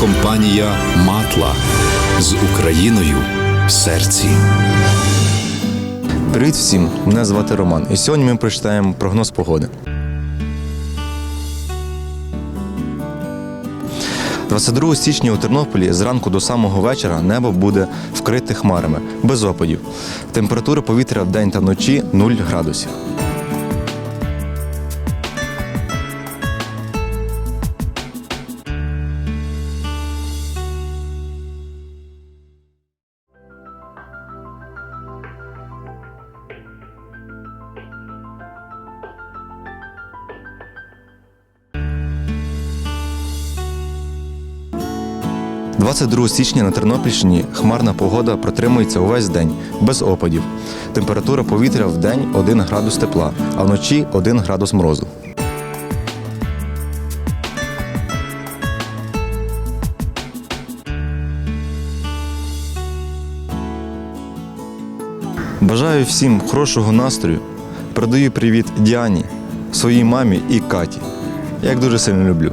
компанія Матла з Україною в серці. Привіт всім! Мене звати Роман. І сьогодні ми прочитаємо прогноз погоди. 22 січня у Тернополі зранку до самого вечора небо буде вкрите хмарами, без опадів. Температура повітря в день та вночі 0 градусів. – 22 січня на Тернопільщині хмарна погода протримується увесь день, без опадів. Температура повітря в день 1 градус тепла, а вночі 1 градус морозу. Бажаю всім хорошого настрою. Передаю привіт Діані, своїй мамі і Каті. Я їх дуже сильно люблю.